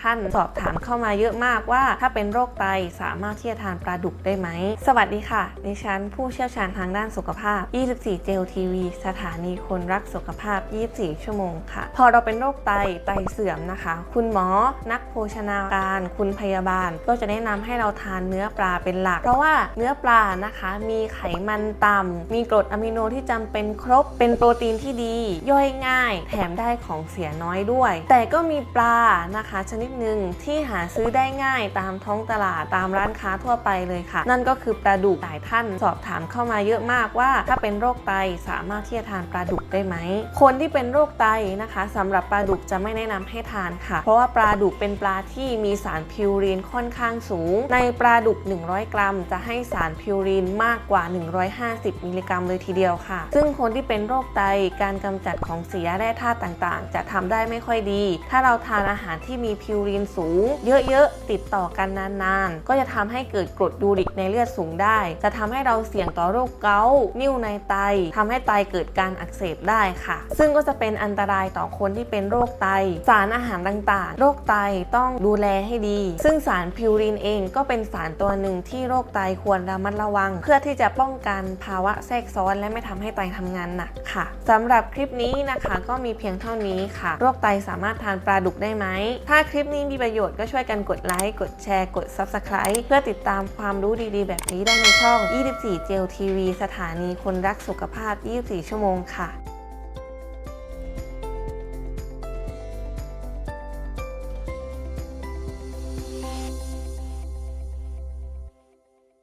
ท่านสอบถามเข้ามาเยอะมากว่า ถ้าเป็นโรคไตสามารถที่จะทานปลาดุกได้ไหม สวัสดีค่ะ ดิฉันผู้เชี่ยวชาญทางด้านสุขภาพ 24 เจลทีวีสถานีคนรักสุขภาพ 24 ชั่วโมงค่ะ พอเราเป็นโรคไตไตเสื่อมนะคะ คุณหมอ นักโภชนาการ คุณพยาบาล ก็จะแนะนำให้เราทานเนื้อปลาเป็นหลัก เพราะว่าเนื้อปลานะคะ มีไขมันต่ำมีกรดอะมิโนที่จำเป็นครบ เป็นโปรตีนที่ดี ย่อยง่าย แถมได้ของเสียน้อยด้วย แต่ก็มีปลานะคะชนิดหนึ่งที่หาซื้อได้ง่ายตามท้องตลาดตามร้านค้าทั่วไปเลยค่ะ นั่นก็คือปลาดุกหลายท่านสอบถามเข้ามาเยอะมากว่า ถ้าเป็นโรคไตสามารถที่จะทานปลาดุกได้ไหม คนที่เป็นโรคไตนะคะสำหรับปลาดุกจะไม่แนะนำให้ทานค่ะ เพราะว่าปลาดุกเป็นปลาที่มีสารพิวรีนค่อนข้างสูง ในปลาดุก 100 กรัม จะให้สารพิวรีนมากกว่า 150 มิลลิกรัมเลยทีเดียวค่ะ ซึ่งคนที่เป็นโรคไตการกำจัดของเสียแร่ธาตุต่างๆ จะทำได้ไม่ค่อยดี ถ้าเราทานอาหารที่มีพิวรีนสูง เยอะๆ ติดต่อกันนานๆ ก็จะทำให้เกิดกรดยูริกในเลือดสูงได้ จะทำให้เราเสี่ยงต่อโรคเกาต์นิ่วในไตทำให้ไตเกิดการอักเสบได้ค่ะ ซึ่งก็จะเป็นอันตรายต่อคนที่เป็นโรคไต สารอาหารต่างๆ โรคไตต้องดูแลให้ดี ซึ่งสารพิวรีนเองก็เป็นสารตัวหนึ่งที่โรคไตควรระมัดระวัง เพื่อที่จะป้องกันภาวะแทรกซ้อนและไม่ทำให้ไตทำงานหนัก ค่ะสำหรับคลิปนี้นะคะก็มีเพียงเท่านี้ค่ะ โรคไตสามารถทานปลาดุกได้ไหม ถ้าคลิปนี้มีประโยชน์ก็ช่วยกันกดไลค์ กดแชร์ กด Subscribe เพื่อติดตามความรู้ดีๆ แบบนี้ได้ในช่อง 24เจลทีวีสถานีคนรักสุขภาพ 24 ชั่วโมงค่ะ